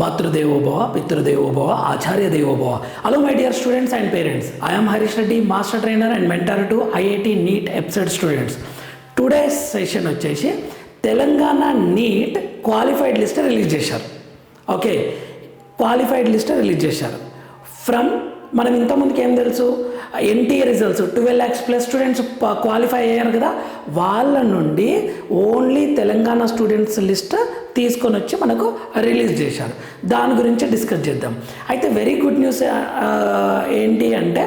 మాతృదేవోభవ పితృదేవోభవ ఆచార్య దేవోభవ hello my dear students and parents I'm Harish Reddy master trainer and mentor to IIT NEET EAPCET students today session వచ్చేసి Telangana NEET qualified list release చేశారు. Okay qualified list release చేశారు. From మనం ఇంతకుముందుకు ఏం తెలుసు? NT results twelve lakhs plus students qualify అయ్యారు కదా. వాళ్ళ నుండి ఓన్లీ తెలంగాణ స్టూడెంట్స్ లిస్ట్ తీసుకొని వచ్చి మనకు రిలీజ్ చేశారు. దాని గురించి డిస్కస్ చేద్దాం. అయితే వెరీ గుడ్ న్యూస్ ఏంటి అంటే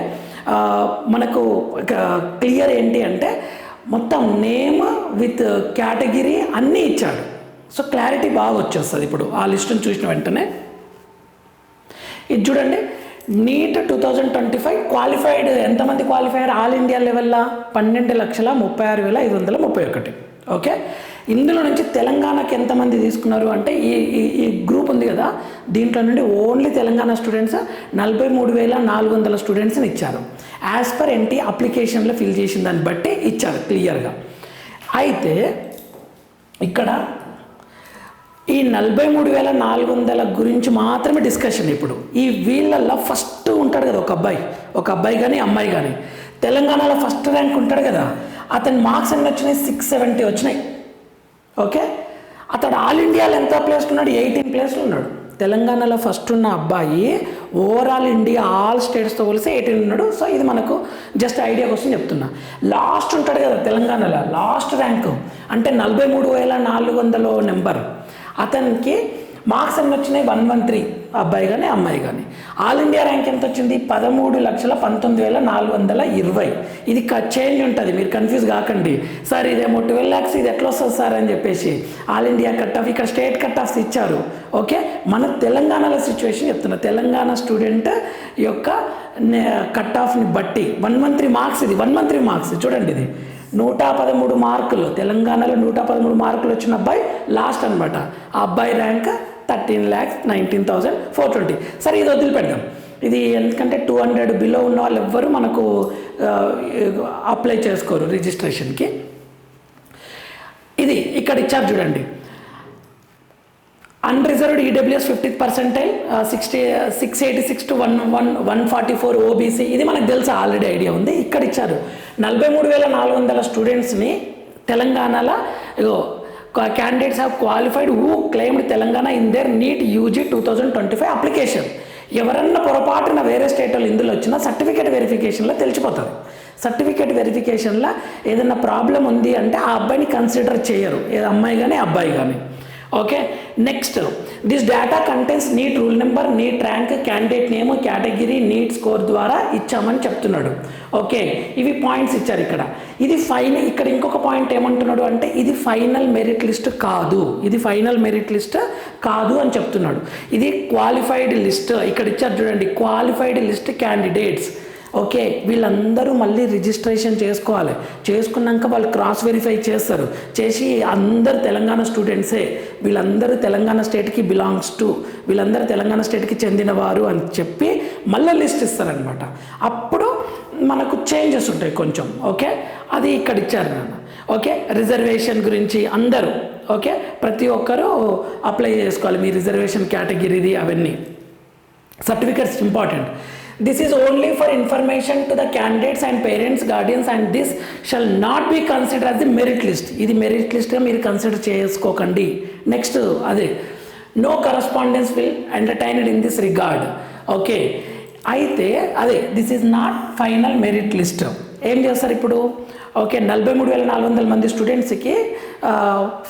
మనకు క్లియర్ ఏంటి అంటే మొత్తం నేమ్ విత్ కేటగిరీ అన్నీ ఇచ్చాడు. సో క్లారిటీ బాగా వచ్చేస్తుంది ఇప్పుడు. ఆ లిస్టును చూసిన వెంటనే. ఇది చూడండి. NEET two thousand twenty five qualified ఎంతమంది క్వాలిఫైయర్ ఆల్ ఇండియా లెవెల్లో పన్నెండు లక్షల ముప్పై ఆరు వేల ఐదు వందల ముప్పై ఒకటి. ఓకే? ఇందులో నుంచి తెలంగాణకి ఎంతమంది తీసుకున్నారు అంటే ఈ ఈ గ్రూప్ ఉంది కదా దీంట్లో నుండి ఓన్లీ తెలంగాణ స్టూడెంట్స్ నలభై మూడు వేల నాలుగు వందల స్టూడెంట్స్ని ఇచ్చారు. యాజ్ పర్ ఎన్టీ అప్లికేషన్లో ఫిల్ చేసిన దాన్ని బట్టి ఇచ్చారు క్లియర్గా అయితే ఇక్కడ ఈ నలభై మూడు వేల నాలుగు వందల గురించి మాత్రమే డిస్కషన్ ఇప్పుడు. ఈ వీళ్ళల్లో ఫస్ట్ ఉంటాడు కదా ఒక అబ్బాయి. ఒక అబ్బాయి కానీ అమ్మాయి కానీ తెలంగాణలో ఫస్ట్ ర్యాంక్ ఉంటాడు కదా. అతని మార్క్స్ ఎన్ని వచ్చినాయి? సిక్స్ సెవెంటీ వచ్చినాయి. ఓకే? అతడు ఆల్ ఇండియాలో ఎంత ప్లేస్ ఉన్నాడు? ఎయిటీన్ ప్లేస్లో ఉన్నాడు. తెలంగాణలో ఫస్ట్ ఉన్న అబ్బాయి ఓవరాల్ ఇండియా ఆల్ స్టేట్స్తో కలిసి ఎయిటీన్ ఉన్నాడు. సో ఇది మనకు జస్ట్ ఐడియా కోసం చెప్తున్నా. లాస్ట్ ఉంటాడు కదా తెలంగాణలో. లాస్ట్ ర్యాంకు అంటే నలభై మూడు వేల నాలుగు వందల నెంబర్ అతనికి మార్క్స్ ఎన్ని వచ్చినాయి వన్ వన్ త్రీ. అబ్బాయి కానీ అమ్మాయి కానీ ఆల్ ఇండియా ర్యాంక్ ఎంత వచ్చింది? పదమూడు లక్షల పంతొమ్మిది వేల నాలుగు వందల ఇరవై. ఇది చేంజ్ ఉంటుంది మీరు కన్ఫ్యూజ్ కాకండి. సార్ ఇదేమో ట్వెల్వ్ ల్యాక్స్ ఇది ఎట్లా వస్తుంది సార్ అని చెప్పేసి ఆల్ ఇండియా కట్ ఆఫ్ ఇక్కడ స్టేట్ కట్ ఆఫ్స్ ఇచ్చారు. ఓకే మన తెలంగాణలో సిచ్యువేషన్ చెప్తున్నా. తెలంగాణ స్టూడెంట్ యొక్క కట్ ఆఫ్ని బట్టి వన్ మంత్ త్రీ మార్క్స్ ఇది వన్ మంత్ త్రీ మార్క్స్ చూడండి ఇది. నూట పదమూడు మార్కులు. తెలంగాణలో నూట పదమూడు మార్కులు వచ్చిన అబ్బాయి లాస్ట్ అనమాట ఆ అబ్బాయి rank thirteen lakhs nineteen thousand four twenty సరే ఇది వదిలిపెడదాం ఇది ఎందుకంటే టూ హండ్రెడ్ బిలో ఉన్న వాళ్ళు ఎవ్వరు మనకు అప్లై చేసుకోరు రిజిస్ట్రేషన్కి. ఇది ఇక్కడ ఇచ్చారు చూడండి. Unreserved EWS fifty percentile sixty six eighty six two one one one forty four OBC ఇది మనకు తెలుసు ఆల్రెడీ ఐడియా ఉంది. ఇక్కడ ఇచ్చారు. నలభై మూడు వేల నాలుగు వందల స్టూడెంట్స్ని తెలంగాణలో candidates have qualified who claimed Telangana in their NEET UG two thousand twenty five application ఎవరన్నా పొరపాటున వేరే స్టేట్ వాళ్ళు ఇందులో వచ్చినా సర్టిఫికేట్ వెరిఫికేషన్లో తెలిసిపోతుంది. సర్టిఫికేట్ వెరిఫికేషన్లో ఏదైనా ప్రాబ్లం ఉంది అంటే ఆ అబ్బాయిని కన్సిడర్ చేయరు. ఏ అమ్మాయి కానీ అబ్బాయి కానీ okay next this data contains NEET roll number NEET rank candidate name category NEET score ద్వారా ఇచ్చామని చెప్తున్నాడు. ఓకే ఇవి పాయింట్స్ ఇచ్చారు ఇక్కడ. ఇది ఫైనల్ ఇక్కడ ఇంకొక పాయింట్ ఏమంటున్నాడు అంటే ఇది ఫైనల్ మెరిట్ లిస్ట్ కాదు. ఇది ఫైనల్ మెరిట్ లిస్ట్ కాదు అని చెప్తున్నాడు. ఇది క్వాలిఫైడ్ లిస్ట్ ఇక్కడ ఇచ్చారు చూడండి క్వాలిఫైడ్ లిస్ట్ క్యాండిడేట్స్ ఓకే వీళ్ళందరూ మళ్ళీ రిజిస్ట్రేషన్ చేసుకోవాలి. చేసుకున్నాక వాళ్ళు క్రాస్ వెరిఫై చేస్తారు. చేసి అందరు తెలంగాణ స్టూడెంట్సే వీళ్ళందరూ తెలంగాణ స్టేట్కి బిలాంగ్స్ టు వీళ్ళందరూ తెలంగాణ స్టేట్కి చెందినవారు అని చెప్పి మళ్ళీ లిస్ట్ ఇస్తారనమాట అప్పుడు మనకు చేంజెస్ ఉంటాయి కొంచెం ఓకే? అది ఇక్కడ ఇచ్చారు నాన్న. ఓకే? రిజర్వేషన్ గురించి అందరూ ఓకే? ప్రతి ఒక్కరూ అప్లై చేసుకోవాలి మీ రిజర్వేషన్ కేటగిరీది అవన్నీ. Certificates important. This is only for information to the candidates and parents guardians and this shall not be consider as the merit list ఇది మెరిట్ లిస్ట్గా మీరు కన్సిడర్ చేసుకోకండి. నెక్స్ట్ అదే no correspondence will entertained in this regard okay అయితే అదే this is not final merit list ఏం చేస్తారు ఇప్పుడు? ఓకే నలభై మూడు వేల నాలుగు వందల మంది స్టూడెంట్స్కి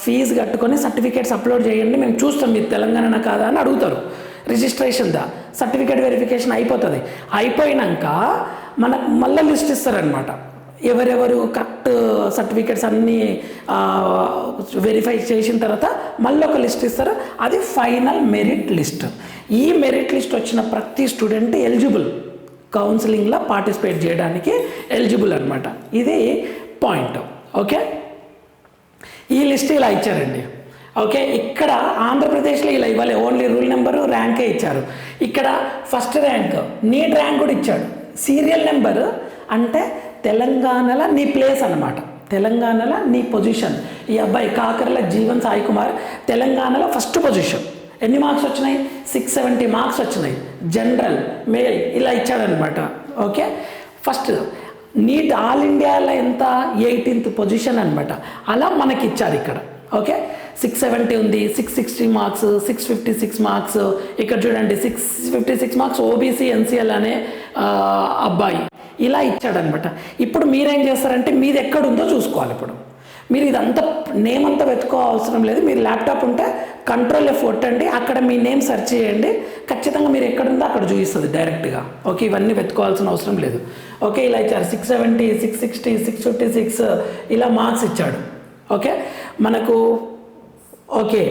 ఫీజు కట్టుకొని సర్టిఫికేట్స్ అప్లోడ్ చేయండి. మేము చూస్తాం మీరు తెలంగాణ కాదా అని అడుగుతారు. రిజిస్ట్రేషన్దా సర్టిఫికేట్ వెరిఫికేషన్ అయిపోతుంది. అయిపోయినాక మనకు మళ్ళీ లిస్ట్ ఇస్తారనమాట ఎవరెవరు కరెక్ట్ సర్టిఫికేట్స్ అన్నీ వెరిఫై చేసిన తర్వాత మళ్ళీ ఒక లిస్ట్ ఇస్తారు. అది ఫైనల్ మెరిట్ లిస్ట్. ఈ మెరిట్ లిస్ట్ వచ్చిన ప్రతి స్టూడెంట్ ఎలిజిబుల్. కౌన్సిలింగ్లో పార్టిసిపేట్ చేయడానికి ఎలిజిబుల్ అనమాట ఇది పాయింట్. ఓకే? ఈ లిస్ట్ ఇలా ఇచ్చారండి. ఓకే ఇక్కడ ఆంధ్రప్రదేశ్లో ఇలా ఇవ్వలే. ఓన్లీ రూల్ నెంబరు ర్యాంకే ఇచ్చారు. ఇక్కడ ఫస్ట్ ర్యాంక్ నీట్ ర్యాంక్ కూడా ఇచ్చాడు. సీరియల్ నెంబరు అంటే తెలంగాణలో నీ ప్లేస్ అన్నమాట. తెలంగాణలో నీ పొజిషన్ ఈ అబ్బాయి కాకర్ల జీవన్ సాయి కుమార్ తెలంగాణలో ఫస్ట్ పొజిషన్ ఎన్ని మార్క్స్ వచ్చినాయి? సిక్స్ సెవెంటీ మార్క్స్ వచ్చినాయి. జనరల్ మేల్ ఇలా ఇచ్చాడనమాట ఓకే? ఫస్ట్ నీట్ ఆల్ ఇండియాలో ఎంత ఎయిటీన్త్ పొజిషన్ అనమాట అలా మనకి ఇచ్చారు ఇక్కడ. ఓకే? సిక్స్ సెవెంటీ ఉంది six sixty marks six fifty six marks ఇక్కడ చూడండి six fifty six marks OBC NCL అనే అబ్బాయి ఇలా ఇచ్చాడనమాట. ఇప్పుడు మీరేం చేస్తారంటే మీది ఎక్కడుందో చూసుకోవాలి ఇప్పుడు. మీరు ఇదంతా నేమ్ అంతా వెతుకో అవసరం లేదు. మీరు ల్యాప్టాప్ ఉంటే కంట్రోల్ ఎఫ్ కొట్టండి అక్కడ మీ నేమ్ సెర్చ్ చేయండి. ఖచ్చితంగా మీరు ఎక్కడుందో అక్కడ చూపిస్తుంది డైరెక్ట్గా ఓకే ఇవన్నీ వెతుకోవాల్సిన అవసరం లేదు. ఓకే ఇలా ఇచ్చారు. Six seventy six sixty six fifty six ఇలా మార్క్స్ ఇచ్చాడు. ఓకే మనకు ఓకే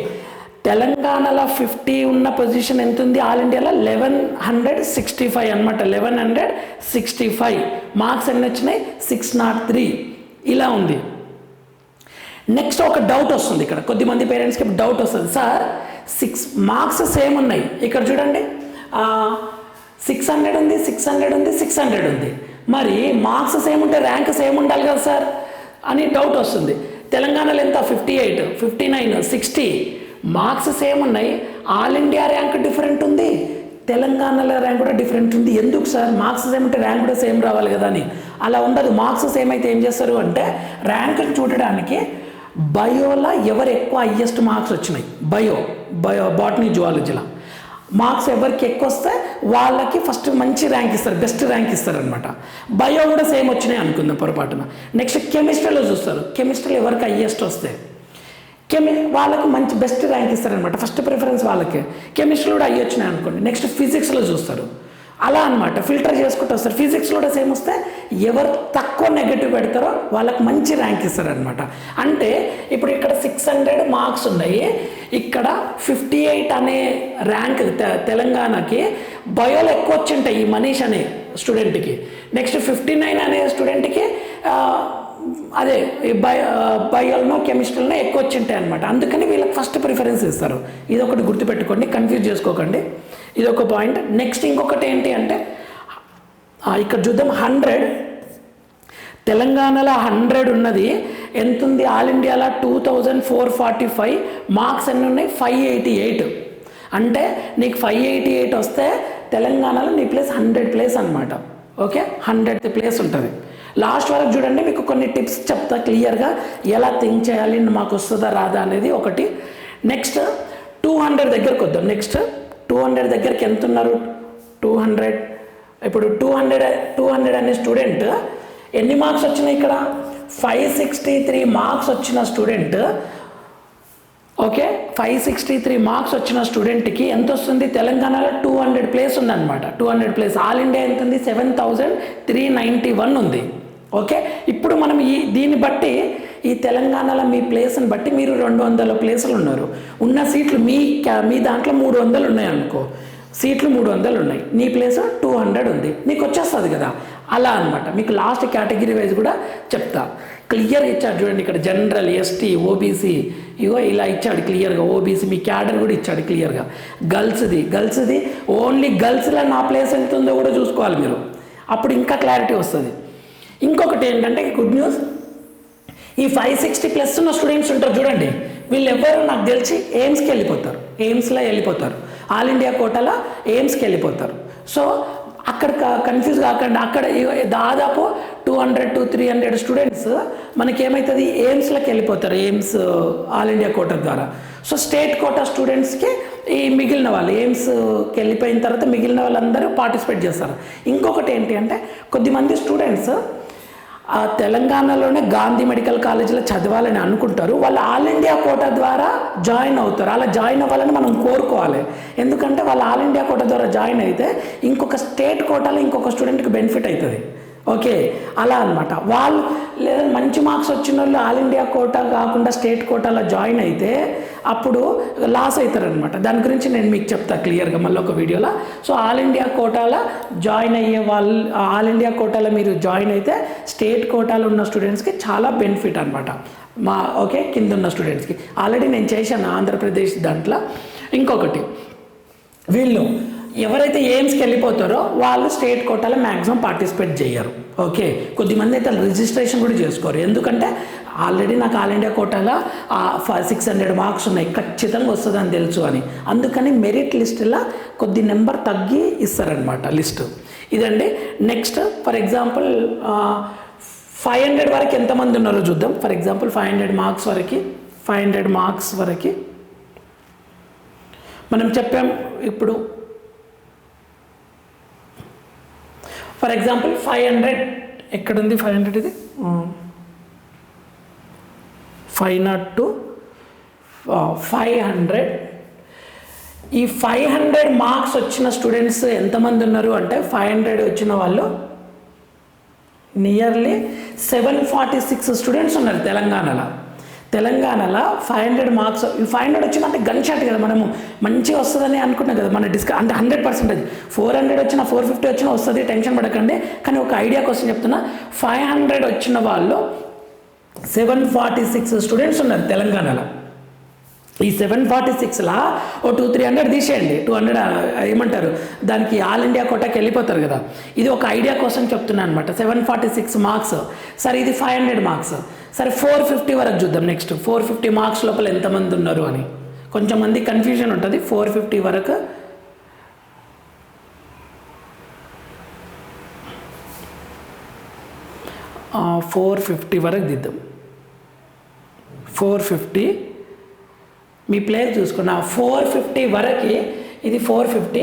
తెలంగాణలో ఫిఫ్టీ ఉన్న పొజిషన్ ఎంత ఉంది ఆల్ ఇండియాలో లెవెన్ హండ్రెడ్ సిక్స్టీ ఫైవ్ అనమాట eleven hundred sixty five marks ఎన్ని వచ్చినాయి? సిక్స్ నాట్ త్రీ ఇలా ఉంది. నెక్స్ట్ ఒక డౌట్ వస్తుంది ఇక్కడ. కొద్దిమంది పేరెంట్స్కి డౌట్ వస్తుంది. సార్ సిక్స్ మార్క్స్ సేమ్ ఉన్నాయి. ఇక్కడ చూడండి. సిక్స్ హండ్రెడ్ ఉంది సిక్స్ హండ్రెడ్ ఉంది సిక్స్ హండ్రెడ్ ఉంది. మరి మార్క్స్ సేమ్ ఉంటే ర్యాంక్ సేమ్ ఉండాలి కదా సార్ అని డౌట్ వస్తుంది. తెలంగాణలో ఎంత? Fifty eight fifty nine sixty. Marks same ఉన్నాయి. ఆల్ ఇండియా ర్యాంక్ డిఫరెంట్ ఉంది. తెలంగాణలో ర్యాంక్ కూడా డిఫరెంట్ ఉంది. ఎందుకు సార్? మార్క్స్ సేమ్ అంటే ర్యాంక్ కూడా సేమ్ రావాలి కదా అని. అలా ఉండదు. మార్క్స్ సేమ్ అయితే ఏం చేస్తారు అంటే ర్యాంకులు చూడడానికి బయోలో ఎవరు ఎక్కువ హయ్యెస్ట్ మార్క్స్ వచ్చినాయి? బయో. బయో బాటనీ జువాలజీలో. మార్క్స్ ఎవరికి ఎక్కువ వస్తే వాళ్ళకి ఫస్ట్ మంచి ర్యాంక్ ఇస్తారు బెస్ట్ ర్యాంక్ ఇస్తారు అనమాట బయో కూడా సేమ్ వచ్చినాయి అనుకుందాం పొరపాటున. నెక్స్ట్ కెమిస్ట్రీలో చూస్తారు. కెమిస్ట్రీలో ఎవరికి హయ్యెస్ట్ వస్తే కెమి వాళ్ళకు మంచి బెస్ట్ ర్యాంక్ ఇస్తారనమాట ఫస్ట్ ప్రిఫరెన్స్ వాళ్ళకి. కెమిస్ట్రీలో కూడా అయ్యి వచ్చినాయి అనుకోండి. నెక్స్ట్ ఫిజిక్స్లో చూస్తారు. అలా అనమాట ఫిల్టర్ చేసుకుంటూ వస్తారు. ఫిజిక్స్లో కూడా సేమ్ వస్తే ఎవరు తక్కువ నెగటివ్ పెడతారో వాళ్ళకి మంచి ర్యాంక్ ఇస్తారనమాట అంటే ఇప్పుడు ఇక్కడ సిక్స్ హండ్రెడ్ మార్క్స్ ఉన్నాయి. ఇక్కడ ఫిఫ్టీ ఎయిట్ అనే ర్యాంక్ తె- తెలంగాణకి బయోలో ఎక్కువ వచ్చింటాయి ఈ మనీష్ అనే స్టూడెంట్కి నెక్స్ట్ ఫిఫ్టీ నైన్ అనే స్టూడెంట్కి అదే ఈ బయో బయోలో కెమిస్ట్రీలో ఎక్కువ వచ్చింటాయి అనమాట అందుకని వీళ్ళకి ఫస్ట్ ప్రిఫరెన్స్ ఇస్తారు. ఇది ఒకటి గుర్తుపెట్టుకోండి కన్ఫ్యూజ్ చేసుకోకండి. ఇది ఒక పాయింట్ నెక్స్ట్ ఇంకొకటి ఏంటి అంటే ఇక్కడ చూద్దాం హండ్రెడ్ తెలంగాణలో హండ్రెడ్ ఉన్నది. ఎంత ఉంది ఆల్ ఇండియాలో two thousand four forty five marks ఎన్ని ఉన్నాయి? ఫైవ్ ఎయిటీ ఎయిట్ అంటే నీకు ఫైవ్ ఎయిటీ ఎయిట్ వస్తే తెలంగాణలో నీ ప్లేస్ హండ్రెడ్ ప్లేస్ అనమాట ఓకే? హండ్రెడ్ ప్లేస్ ఉంటుంది. లాస్ట్ వరకు చూడండి మీకు కొన్ని టిప్స్ చెప్తా క్లియర్గా ఎలా థింక్ చేయాలి మాకు వస్తుందా రాదా అనేది ఒకటి. నెక్స్ట్ టూ హండ్రెడ్ దగ్గరకు వద్దాం. నెక్స్ట్ టూ హండ్రెడ్ దగ్గరికి ఎంత ఉన్నారు? Two hundred. ఇప్పుడు టూ హండ్రెడ్ టూ హండ్రెడ్ అనే స్టూడెంట్ ఎన్ని మార్క్స్ వచ్చినాయి ఇక్కడ? ఫైవ్ సిక్స్టీ త్రీ మార్క్స్ వచ్చిన student. Okay five sixty three marks వచ్చిన స్టూడెంట్కి ఎంత వస్తుంది? తెలంగాణలో టూ హండ్రెడ్ ప్లేస్ ఉందన్నమాట. Two hundred place. All India ఎంత ఉంది? Seven thousand three ninety one ఉంది. ఓకే? ఇప్పుడు మనం ఈ దీన్ని బట్టి ఈ తెలంగాణలో మీ ప్లేస్ని బట్టి మీరు రెండు వందల ప్లేసులు ఉన్నారు. ఉన్న సీట్లు మీ మీ దాంట్లో మూడు వందలు ఉన్నాయి అనుకో. సీట్లు మూడు వందలు ఉన్నాయి. నీ ప్లేస్ టూ హండ్రెడ్ ఉంది. నీకు వచ్చేస్తుంది కదా. అలా అన్నమాట. మీకు లాస్ట్ కేటగిరీ వైజ్ కూడా చెప్తా. క్లియర్గా ఇచ్చాడు చూడండి ఇక్కడ జనరల్ ఎస్టీ ఓబీసీ. ఇగో ఇలా ఇచ్చాడు క్లియర్గా. ఓబీసీ మీ క్యాడర్ కూడా ఇచ్చాడు క్లియర్గా. గర్ల్స్ది గర్ల్స్ది ఓన్లీ గర్ల్స్లో నా ప్లేస్ ఎంత ఉందో కూడా చూసుకోవాలి మీరు. అప్పుడు ఇంకా క్లారిటీ వస్తుంది. ఇంకొకటి ఏంటంటే గుడ్ న్యూస్ ఈ ఫైవ్ సిక్స్టీ ప్లస్ ఉన్న స్టూడెంట్స్ ఉంటారు చూడండి. వీళ్ళు ఎవరు నాకు తెలిసి ఎయిమ్స్కి వెళ్ళిపోతారు. ఎయిమ్స్లో వెళ్ళిపోతారు. ఆల్ ఇండియా కోటాలో ఎయిమ్స్కి వెళ్ళిపోతారు. సో అక్కడ కన్ఫ్యూజ్ కాకుండా. అక్కడ దాదాపు two hundred to three hundred students మనకి ఏమవుతుంది ఎయిమ్స్లోకి వెళ్ళిపోతారు. ఎయిమ్స్ ఆల్ ఇండియా కోటా ద్వారా. సో స్టేట్ కోటా స్టూడెంట్స్కి ఈ మిగిలిన వాళ్ళు ఎయిమ్స్కి వెళ్ళిపోయిన తర్వాత మిగిలిన వాళ్ళందరూ పార్టిసిపేట్ చేస్తారు. ఇంకొకటి ఏంటి అంటే కొద్దిమంది స్టూడెంట్స్ ఆ తెలంగాణలోనే గాంధీ మెడికల్ కాలేజీలో చదవాలని అనుకుంటారు. వాళ్ళు ఆల్ ఇండియా కోటా ద్వారా జాయిన్ అవుతారు. అలా జాయిన్ అవ్వాలని మనం కోరుకోవాలి. ఎందుకంటే వాళ్ళు ఆల్ ఇండియా కోటా ద్వారా జాయిన్ అయితే ఇంకొక స్టేట్ కోటాలో ఇంకొక స్టూడెంట్కి బెనిఫిట్ అవుతుంది. ఓకే? అలా అనమాట వాళ్ళు లేదా మంచి మార్క్స్ వచ్చిన వాళ్ళు ఆల్ ఇండియా కోటా కాకుండా స్టేట్ కోటాలో జాయిన్ అయితే అప్పుడు లాస్ అవుతారనమాట దాని గురించి నేను మీకు చెప్తా క్లియర్గా మళ్ళీ ఒక వీడియోలో. సో ఆల్ ఇండియా కోటాలో జాయిన్ అయ్యే వాళ్ళు ఆల్ ఇండియా కోటాలో మీరు జాయిన్ అయితే స్టేట్ కోటాలో ఉన్న స్టూడెంట్స్కి చాలా బెనిఫిట్ అనమాట మా ఓకే కింద ఉన్న స్టూడెంట్స్కి. ఆల్రెడీ నేను చేశాను ఆంధ్రప్రదేశ్ దాంట్లో. ఇంకొకటి వీళ్ళు ఎవరైతే ఎయిమ్స్కి వెళ్ళిపోతారో వాళ్ళు స్టేట్ కోటాలో మ్యాక్సిమం పార్టిసిపేట్ చేయరు. ఓకే కొద్దిమంది అయితే రిజిస్ట్రేషన్ కూడా చేసుకోరు. ఎందుకంటే ఆల్రెడీ నాకు ఆల్ ఇండియా కోటాలో సిక్స్ హండ్రెడ్ మార్క్స్ ఉన్నాయి. ఖచ్చితంగా వస్తుందని తెలుసు అని. అందుకని మెరిట్ లిస్టులో కొద్ది నెంబర్ తగ్గి ఇస్తారనమాట లిస్టు ఇదండి. Next for example five hundred వరకు ఎంతమంది ఉన్నారో చూద్దాం. For example five hundred marks వరకు ఫైవ్ హండ్రెడ్ మార్క్స్ వరకు మనం చెప్పాం. ఇప్పుడు ఫర్ ఎగ్జాంపుల్ ఫైవ్ హండ్రెడ్ ఎక్కడుంది? ఫైవ్ హండ్రెడ్ ఇది? Five not two. Five hundred. ఈ ఫైవ్ హండ్రెడ్ మార్క్స్ వచ్చిన స్టూడెంట్స్ ఎంతమంది ఉన్నారు అంటే ఫైవ్ హండ్రెడ్ వచ్చిన వాళ్ళు nearly seven forty six students ఉన్నారు తెలంగాణలో. తెలంగాణలో ఫైవ్ హండ్రెడ్ మార్క్స్ ఈ ఫైవ్ హండ్రెడ్ వచ్చిందంటే గన్ షాట్ కదా మనము. మంచిగా వస్తుందని అనుకుంటున్నాం కదా మన డిస్క అంటే హండ్రెడ్ పర్సెంటేజ్ ఫోర్ హండ్రెడ్ వచ్చినా ఫోర్ ఫిఫ్టీ వచ్చినా వస్తుంది టెన్షన్ పడకండి. కానీ ఒక ఐడియా కోసం చెప్తున్నా ఫైవ్ హండ్రెడ్ వచ్చిన వాళ్ళు సెవెన్ ఫార్టీ సిక్స్ స్టూడెంట్స్ ఉన్నారు తెలంగాణలో. ఈ సెవెన్ ఫార్టీ సిక్స్లా ఓ టూ త్రీ హండ్రెడ్ తీసేయండి. టూ హండ్రెడ్ ఏమంటారు? దానికి ఆల్ ఇండియా కోటాకి వెళ్ళిపోతారు కదా. ఇది ఒక ఐడియా కోసం చెప్తున్నాను అనమాట సెవెన్ ఫార్టీ సిక్స్ మార్క్స్ సరే ఇది ఫైవ్ హండ్రెడ్ మార్క్స్ సరే ఫోర్ ఫిఫ్టీ వరకు చూద్దాం నెక్స్ట్ ఫోర్ ఫిఫ్టీ మార్క్స్ లోపల ఎంతమంది ఉన్నారు అని. కొంచెం మంది కన్ఫ్యూజన్ ఉంటుంది. ఫోర్ ఫిఫ్టీ వరకు ఫోర్ ఫిఫ్టీ వరకు దిద్దాం. ఫోర్ ఫిఫ్టీ మీ ప్లేస్ చూసుకున్న ఫోర్ ఫిఫ్టీ వరకు ఇది four fifty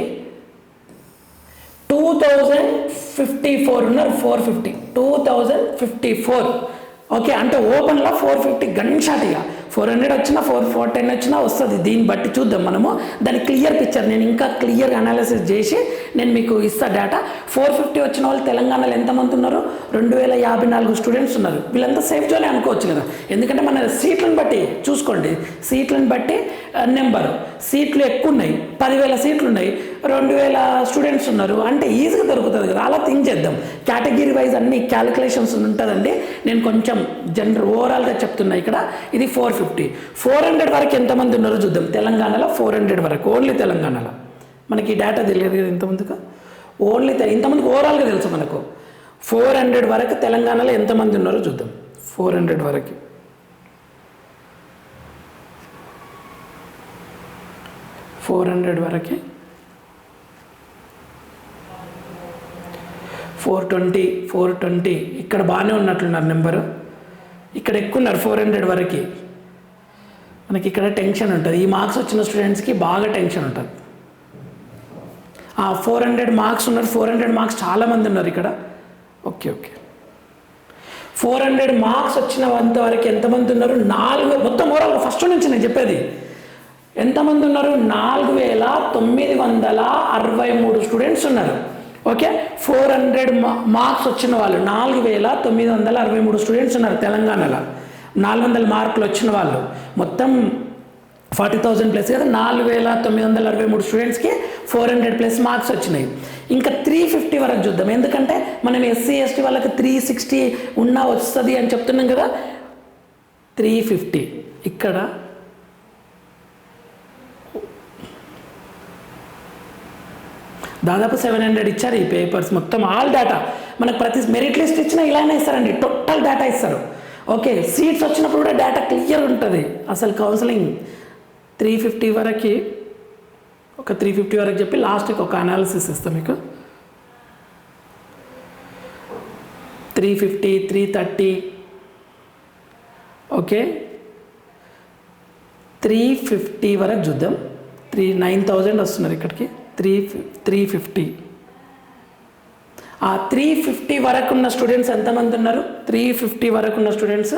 two thousand fifty four ఉన్నారు four fifty two thousand fifty four okay అంటే ఓపెన్లో ఫోర్ ఫిఫ్టీ గన్ షాట్ ఇక ఫోర్ హండ్రెడ్ వచ్చినా ఫోర్ ఫోర్ టెన్ వచ్చినా వస్తుంది. దీన్ని బట్టి చూద్దాం మనము. దాని క్లియర్ పిక్చర్ నేను ఇంకా క్లియర్ అనాలిసిస్ చేసి నేను మీకు ఇస్తా డేటా ఫోర్ ఫిఫ్టీ వచ్చిన వాళ్ళు తెలంగాణలో ఎంతమంది ఉన్నారు? రెండు వేల యాభై నాలుగు స్టూడెంట్స్ ఉన్నారు. వీళ్ళంతా సేఫ్ జోనే అనుకోవచ్చు కదా. ఎందుకంటే మన సీట్లను బట్టి చూసుకోండి. సీట్లను బట్టి నెంబరు సీట్లు ఎక్కువ ఉన్నాయి పదివేల సీట్లు ఉన్నాయి రెండు వేల స్టూడెంట్స్ ఉన్నారు. అంటే ఈజీగా దొరుకుతుంది కదా. అలా థింక్ చేద్దాం. కేటగిరీ వైజ్ అన్ని క్యాలిక్యులేషన్స్ ఉంటుందండి. నేను కొంచెం జనరల్ ఓవరాల్గా చెప్తున్నా ఇక్కడ. ఇది ఫోర్ ఫిఫ్టీ. ఫోర్ హండ్రెడ్ వరకు ఎంతమంది ఉన్నారో చూద్దాం. తెలంగాణలో ఫోర్ హండ్రెడ్ వరకు. ఓన్లీ తెలంగాణలో. మనకి ఈ డేటా తెలియదు కదా ఇంతమందిగా ఓన్లీ ఇంతమందికి ఓవరాల్గా తెలుసు మనకు. ఫోర్ హండ్రెడ్ వరకు తెలంగాణలో ఎంతమంది ఉన్నారో చూద్దాం. ఫోర్ హండ్రెడ్ వరకు. ఫోర్ హండ్రెడ్ వరకు. Four twenty four twenty. ఇక్కడ బాగానే ఉన్నట్లున్నారు నెంబరు. ఇక్కడ ఎక్కువ ఉన్నారు ఫోర్ హండ్రెడ్ వరకు. మనకి ఇక్కడ టెన్షన్ ఉంటుంది. ఈ మార్క్స్ వచ్చిన స్టూడెంట్స్కి బాగా టెన్షన్ ఉంటుంది. ఫోర్ హండ్రెడ్ మార్క్స్ ఉన్నారు. ఫోర్ హండ్రెడ్ మార్క్స్ చాలామంది ఉన్నారు ఇక్కడ. Okay okay four hundred marks వచ్చిన వరకు ఎంతమంది ఉన్నారు? నాలుగు మొత్తం ఓవరాల్ ఫస్ట్ నుంచి నేను చెప్పేది. ఎంతమంది ఉన్నారు? నాలుగు వేల తొమ్మిది వందల అరవై మూడు స్టూడెంట్స్ ఉన్నారు. ఓకే ఫోర్ హండ్రెడ్ మార్క్స్ వచ్చిన వాళ్ళు నాలుగు వేల తొమ్మిది వందల అరవై మూడు స్టూడెంట్స్ ఉన్నారు తెలంగాణలో. నాలుగు వందల మార్కులు వచ్చిన వాళ్ళు. మొత్తం ఫార్టీ థౌజండ్ ప్లస్ కదా నాలుగు వేల తొమ్మిది వందల అరవై మూడు స్టూడెంట్స్కి ఫోర్ హండ్రెడ్ ప్లస్ మార్క్స్ వచ్చినాయి. ఇంకా త్రీ ఫిఫ్టీ వరకు చూద్దాం. ఎందుకంటే మనం ఎస్సీ ఎస్టీ వాళ్ళకి త్రీ సిక్స్టీ ఉన్నా వస్తుంది అని చెప్తున్నాం కదా. Three fifty. ఇక్కడ దాదాపు సెవెన్ హండ్రెడ్ ఇచ్చారు ఈ పేపర్స్ మొత్తం. ఆల్ డేటా మనకు ప్రతి మెరిట్ లిస్ట్ ఇచ్చినా ఇలానే ఇస్తారండి. టోటల్ డేటా ఇస్తారు. ఓకే సీట్స్ వచ్చినప్పుడు కూడా డేటా క్లియర్ ఉంటుంది. అసలు కౌన్సిలింగ్ త్రీ ఫిఫ్టీ వరకు ఒక త్రీ ఫిఫ్టీ వరకు చెప్పి లాస్ట్కి ఒక అనాలిసిస్ ఇస్తాం మీకు. Three fifty three thirty okay. Three fifty వరకు చూద్దాం. త్రీ నైన్ థౌజండ్ వస్తున్నారు ఇక్కడికి. త్రీ త్రీ ఫిఫ్టీ ఆ త్రీ ఫిఫ్టీ వరకు ఉన్న స్టూడెంట్స్ ఎంతమంది ఉన్నారు? త్రీ ఫిఫ్టీ వరకు ఉన్న స్టూడెంట్స్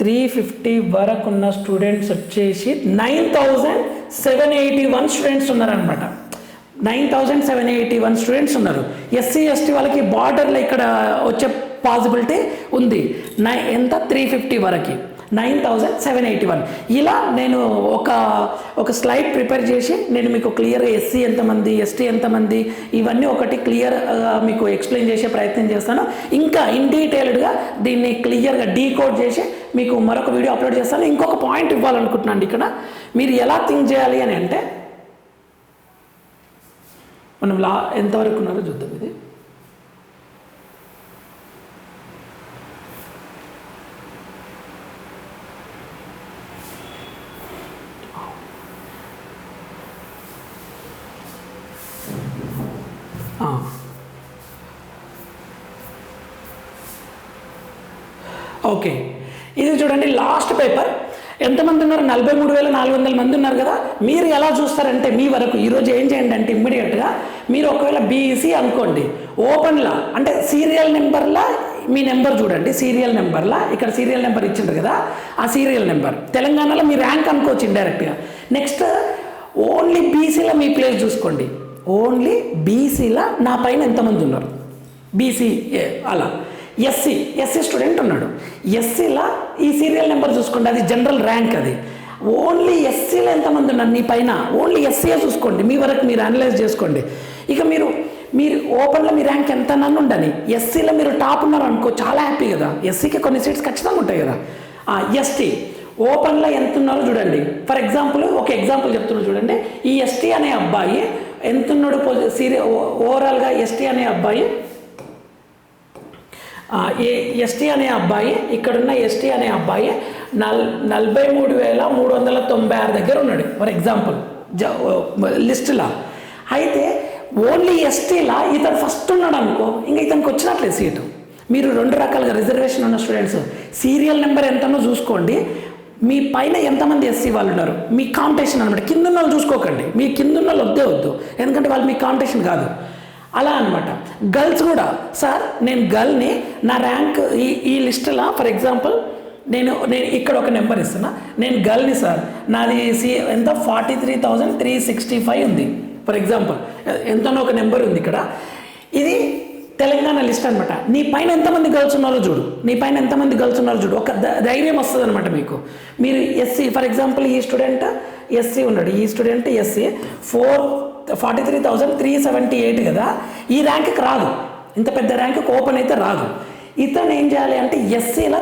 త్రీ ఫిఫ్టీ వరకు ఉన్న స్టూడెంట్స్ వచ్చేసి nine thousand seven eighty one students ఉన్నారనమాట nine thousand seven eighty one students ఉన్నారు ఎస్సీ ఎస్టీ వాళ్ళకి బార్డర్లో ఇక్కడ వచ్చే పాసిబిలిటీ ఉంది. నై ఎంత? త్రీ ఫిఫ్టీ వరకు. Nine thousand seven eighty one. ఇలా నేను ఒక ఒక స్లైడ్ ప్రిపేర్ చేసి నేను మీకు క్లియర్గా ఎస్సీ ఎంతమంది ఎస్టీ ఎంతమంది ఇవన్నీ ఒకటి క్లియర్ మీకు ఎక్స్ప్లెయిన్ చేసే ప్రయత్నం చేస్తాను. ఇంకా ఇన్ డీటెయిల్డ్గా దీన్ని క్లియర్గా డీకోడ్ చేసి మీకు మరొక వీడియో అప్లోడ్ చేస్తాను. ఇంకొక పాయింట్ ఇవ్వాలనుకుంటున్నాను ఇక్కడ. మీరు ఎలా థింక్ చేయాలి అని అంటే మనం లా ఎంతవరకు ఉన్నారో చూద్దాం ఇది. ఓకే. ఇది చూడండి లాస్ట్ పేపర్ ఎంతమంది ఉన్నారు? నలభై మూడు వేల నాలుగు వందల మంది ఉన్నారు కదా? మీరు ఎలా చూస్తారంటే మీ వరకు. ఈరోజు ఏం చేయండి అంటే ఇమ్మీడియట్గా మీరు ఒకవేళ బీఈసీ అనుకోండి. ఓపెన్లా అంటే సీరియల్ నెంబర్లా మీ నెంబర్ చూడండి. సీరియల్ నెంబర్లా ఇక్కడ సీరియల్ నెంబర్ ఇచ్చిండ్రు కదా? ఆ సీరియల్ నెంబర్ తెలంగాణలో మీ ర్యాంక్ అనుకోవచ్చు ఇండైరెక్ట్గా నెక్స్ట్ ఓన్లీ బీసీలో మీ ప్లేస్ చూసుకోండి. ఓన్లీ బీసీలో నా పైన ఎంతమంది ఉన్నారు? బీసీ అలా. ఎస్సీ ఎస్సీ స్టూడెంట్ ఉన్నాడు. ఎస్సీలో ఈ సీరియల్ నెంబర్ చూసుకోండి. అది జనరల్ ర్యాంక్ అది. ఓన్లీ ఎస్సీలో ఎంతమంది ఉన్నారు? నీ పైన. ఓన్లీ ఎస్సీఏ చూసుకోండి. మీ వరకు మీరు అనలైజ్ చేసుకోండి. ఇక మీరు మీరు ఓపెన్లో మీ ర్యాంక్ ఎంత నన్ను ఉండని ఎస్సీలో మీరు టాప్ ఉన్నారు అనుకో చాలా హ్యాపీ కదా. ఎస్సీకి కొన్ని సీట్స్ ఖచ్చితంగా ఉంటాయి కదా. ఎస్టీ ఓపెన్లో ఎంత ఉన్నారో చూడండి. ఫర్ ఎగ్జాంపుల్ ఒక ఎగ్జాంపుల్ చెప్తున్నా చూడండి. ఈ ఎస్టీ అనే అబ్బాయి ఎంత ఉన్నాడు సీరియల్ ఓవరాల్గా ఎస్టీ అనే అబ్బాయి ఏ ఎస్టీ అనే అబ్బాయి ఇక్కడున్న ఎస్టీ అనే అబ్బాయి నల్ నలభై మూడు వేల మూడు వందల తొంభై ఆరు దగ్గర ఉన్నాడు. ఫర్ ఎగ్జాంపుల్ జ లిస్టులా. అయితే ఓన్లీ ఎస్టీలా ఇతను ఫస్ట్ ఉన్నాడు అనుకో ఇంకా ఇతనికి వచ్చినట్లేదు సీటు. మీరు రెండు రకాలుగా రిజర్వేషన్ ఉన్న స్టూడెంట్స్ సీరియల్ నెంబర్ ఎంతనో చూసుకోండి. మీ పైన ఎంతమంది ఎస్సీ వాళ్ళు ఉన్నారు? మీ కాంపిటీషన్ అనమాట కింద ఉన్న వాళ్ళు చూసుకోకండి. మీ కింద ఉన్న వాళ్ళు వద్దే వద్దు. ఎందుకంటే వాళ్ళు మీ కాంపిటీషన్ కాదు. అలా అనమాట గర్ల్స్ కూడా సార్ నేను గర్ల్ని నా ర్యాంక్ ఈ ఈ లిస్టులో ఫర్ ఎగ్జాంపుల్ నేను నేను ఇక్కడ ఒక నెంబర్ ఇస్తున్నా. నేను గర్ల్ని సార్ నాది సి ఎంత? Forty three thousand three sixty five ఉంది. ఫర్ ఎగ్జాంపుల్ ఎంతనో ఒక నెంబర్ ఉంది ఇక్కడ. ఇది తెలంగాణ లిస్ట్ అనమాట నీ పైన ఎంతమంది గర్ల్స్ ఉన్నారో చూడు. నీ పైన ఎంతమంది గర్ల్స్ ఉన్నారో చూడు. ఒక ధైర్యం వస్తుంది అనమాట మీకు. మీరు ఎస్సీ ఫర్ ఎగ్జాంపుల్ ఈ స్టూడెంట్ ఎస్సీ ఉన్నాడు. ఈ student SC four forty three thousand three seventy eight కదా ఈ ర్యాంక్కి రాదు. ఇంత పెద్ద ర్యాంక్కి ఓపెన్ అయితే రాదు. ఇతను ఏం చేయాలి అంటే ఎస్సీల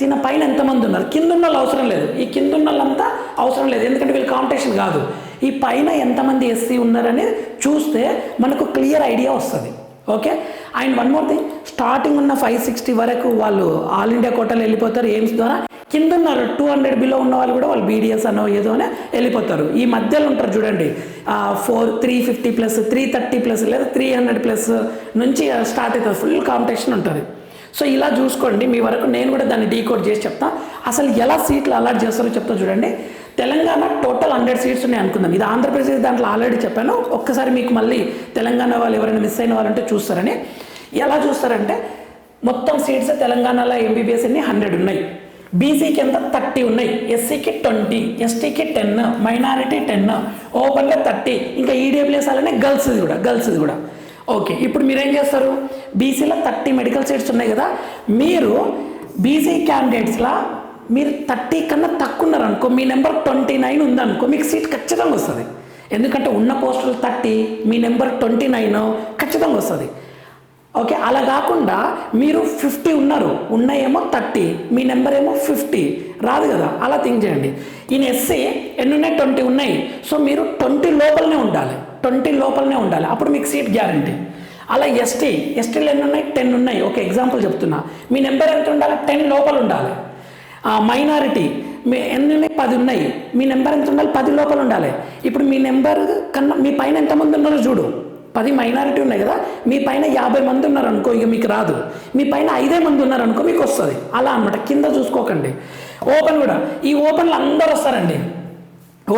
తిన పైన ఎంతమంది ఉన్నారు? కింద ఉన్న వాళ్ళు అవసరం లేదు. ఈ కింద ఉన్న వాళ్ళంతా అవసరం లేదు. ఎందుకంటే వీళ్ళు కాంపిటీషన్ కాదు. ఈ పైన ఎంతమంది ఎస్సీ ఉన్నారని చూస్తే మనకు క్లియర్ ఐడియా వస్తుంది. Okay and one more thing starting ఉన్న ఫైవ్ సిక్స్టీ వరకు వాళ్ళు ఆల్ ఇండియా కోటలో వెళ్ళిపోతారు ఎయిమ్స్ ద్వారా. కింద ఉన్నారు టూ హండ్రెడ్ బిలో ఉన్న వాళ్ళు కూడా వాళ్ళు బీడిఎస్ అనో ఏదో అని వెళ్ళిపోతారు. ఈ మధ్యలో ఉంటారు చూడండి. Four three fifty plus three thirty plus లేదా త్రీ హండ్రెడ్ ప్లస్ నుంచి స్టార్ట్ అవుతుంది. ఫుల్ కాంపిటీషన్ ఉంటుంది. సో ఇలా చూసుకోండి. మీ వరకు నేను కూడా దాన్ని డీకోడ్ చేసి చెప్తా. అసలు ఎలా సీట్లు అలాట్ చేస్తారో చెప్తా చూడండి. తెలంగాణ టోటల్ హండ్రెడ్ సీట్స్ ఉన్నాయి అనుకుందాం. ఇది ఆంధ్రప్రదేశ్ దాంట్లో ఆల్రెడీ చెప్పాను. ఒక్కసారి మీకు మళ్ళీ తెలంగాణ వాళ్ళు ఎవరైనా మిస్ అయిన వాళ్ళంటే చూస్తారని. ఎలా చూస్తారంటే మొత్తం సీట్స్ తెలంగాణలో ఎంబీబీఎస్ అన్ని హండ్రెడ్ ఉన్నాయి. బీసీకి ఎంత థర్టీ ఉన్నాయి. ఎస్సీకి ట్వంటీ ఎస్టీకి టెన్ మైనారిటీ టెన్ ఓపెన్లో థర్టీ ఇంకా ఈడబ్ల్యూఎస్ అలానే గర్ల్స్ది కూడా గర్ల్స్ది కూడా. ఓకే ఇప్పుడు మీరు ఏం చేస్తారు బీసీలో థర్టీ మెడికల్ సీట్స్ ఉన్నాయి కదా. మీరు బీసీ క్యాండిడేట్స్లా మీరు థర్టీ కన్నా తక్కువ ఉన్నారనుకో మీ నెంబర్ ట్వంటీ నైన్ ఉందనుకో మీకు సీట్ ఖచ్చితంగా వస్తుంది. ఎందుకంటే ఉన్న పోస్టులు థర్టీ మీ నెంబర్ ట్వంటీ నైన్ ఖచ్చితంగా వస్తుంది. ఓకే అలా కాకుండా మీరు ఫిఫ్టీ ఉన్నారు ఉన్నాయేమో థర్టీ మీ నెంబర్ ఏమో ఫిఫ్టీ రాదు కదా అలా థింక్ చేయండి. ఈయన ఎస్సీ ఎన్ని ఉన్నాయి ట్వంటీ ఉన్నాయి. సో మీరు ట్వంటీ లోపలనే ఉండాలి ట్వంటీ లోపలనే ఉండాలి. అప్పుడు మీకు సీట్ గ్యారంటీ. అలా ఎస్టీ ఎస్టీలు ఎన్ని ఉన్నాయి టెన్ ఉన్నాయి. ఒక ఎగ్జాంపుల్ చెప్తున్నా. మీ నెంబర్ ఎంత ఉండాలి? టెన్ లోపల ఉండాలి. మైనారిటీ మీ ఎన్ని ఉన్నాయి పది ఉన్నాయి. మీ నెంబర్ ఎంత ఉండాలి? పది లోపల ఉండాలి. ఇప్పుడు మీ నెంబర్ కన్నా మీ పైన ఎంతమంది ఉన్నారో చూడు. పది మైనారిటీ ఉన్నాయి కదా మీ పైన యాభై మంది ఉన్నారనుకో ఇక మీకు రాదు. మీ పైన ఐదే మంది ఉన్నారనుకో మీకు వస్తుంది. అలా అనమాట కింద చూసుకోకండి. ఓపెన్ కూడా. ఈ ఓపెన్లో అందరు వస్తారండి.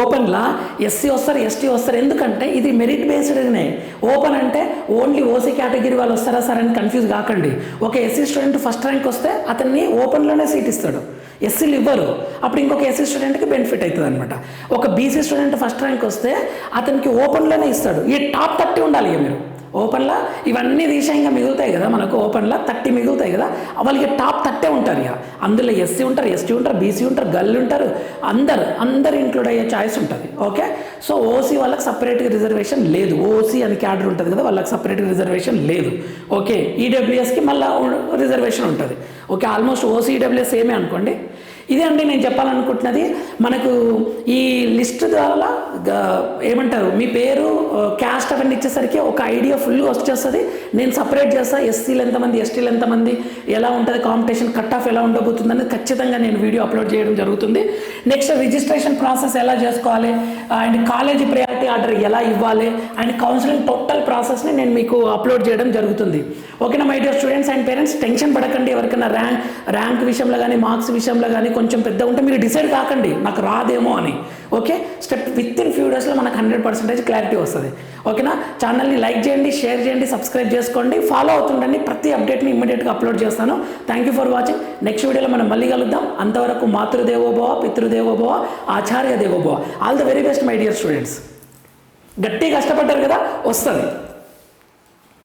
ఓపెన్లా ఎస్సీ వస్తారు ఎస్టీ వస్తారు. ఎందుకంటే ఇది మెరిట్ బేస్డ్నే ఓపెన్ అంటే ఓన్లీ ఓసీ కేటగిరీ వాళ్ళు వస్తారా సార్ అని కన్ఫ్యూజ్ కాకండి. ఒక ఎస్సీ స్టూడెంట్ ఫస్ట్ ర్యాంక్ వస్తే అతన్ని ఓపెన్లోనే సీట్ ఇస్తాడు. ఎస్సీలు ఇవ్వరు. అప్పుడు ఇంకొక ఎస్సీ స్టూడెంట్కి బెనిఫిట్ అవుతుంది అనమాట ఒక బీసీ స్టూడెంట్ ఫస్ట్ ర్యాంక్ వస్తే అతనికి ఓపెన్లోనే ఇస్తాడు. ఈ టాప్ థర్టీ ఉండాలి ఇక మీరు. ఓపెన్లో ఇవన్నీ తీసేయంగా మిగులుతాయి కదా మనకు ఓపెన్లో థర్టీ మిగులుతాయి కదా. వాళ్ళకి టాప్ థర్టీ ఉంటారు ఇక. అందులో ఎస్సీ ఉంటారు ఎస్టీ ఉంటారు బీసీ ఉంటారు గల్లు ఉంటారు. అందరు అందరు ఇంక్లూడ్ అయ్యే ఛాయిస్ ఉంటుంది. ఓకే సో ఓసీ వాళ్ళకి సపరేట్గా రిజర్వేషన్ లేదు. ఓసీ అని క్యాడర్ ఉంటుంది కదా వాళ్ళకి సపరేట్గా రిజర్వేషన్ లేదు. ఓకే ఈడబ్ల్యూఎస్కి మళ్ళీ రిజర్వేషన్ ఉంటుంది. ఓకే ఆల్మోస్ట్ ఓసీ ఈడబ్ల్యూఎస్ ఏమే అనుకోండి. ఇదే అండి నేను చెప్పాలనుకుంటున్నది. మనకు ఈ లిస్ట్ ద్వారా ఏమంటారు మీ పేరు క్యాస్ట్ అవన్నీ ఇచ్చేసరికి ఒక ఐడియా ఫుల్గా వచ్చేస్తుంది నేను సపరేట్ చేస్తా. ఎస్సీలు ఎంతమంది ఎస్టీలు ఎంతమంది ఎలా ఉంటుంది కాంపిటీషన్ కట్ ఆఫ్ ఎలా ఉండబోతుందని ఖచ్చితంగా నేను వీడియో అప్లోడ్ చేయడం జరుగుతుంది. నెక్స్ట్ రిజిస్ట్రేషన్ ప్రాసెస్ ఎలా చేసుకోవాలి? అండ్ కాలేజీ ప్రయారిటీ ఆర్డర్ ఎలా ఇవ్వాలి? అండ్ కౌన్సిలింగ్ టోటల్ ప్రాసెస్ని నేను మీకు అప్లోడ్ చేయడం జరుగుతుంది. ఓకేనా my dear students and parents tension పడకండి ఎవరికైనా ర్యాంక్ ర్యాంక్ విషయంలో కానీ మార్క్స్ విషయంలో కానీ కొంచెం పెద్దగా ఉంటే మీరు డిసైడ్ కాకండి నాకు రాదేమో అని. Okay? Step with in few డేస్లో మనకు హండ్రెడ్ పర్సెంటేజ్ క్లారిటీ వస్తుంది. ఓకేనా? ఛానల్ని లైక్ చేయండి షేర్ చేయండి సబ్స్క్రైబ్ చేసుకోండి ఫాలో అవుతుండండి. ప్రతి అప్డేట్ని ఇమ్మీడియట్గా అప్లోడ్ చేస్తాను. Thank you for watching next వీడియోలో మనం మళ్ళీ కలుద్దాం. అంతవరకు మాతృదేవోభవ పితృదేవోభవ ఆచార్య దేవోభవ. All the very best my dear students గట్టి కష్టపడ్డారు కదా? వస్తుంది.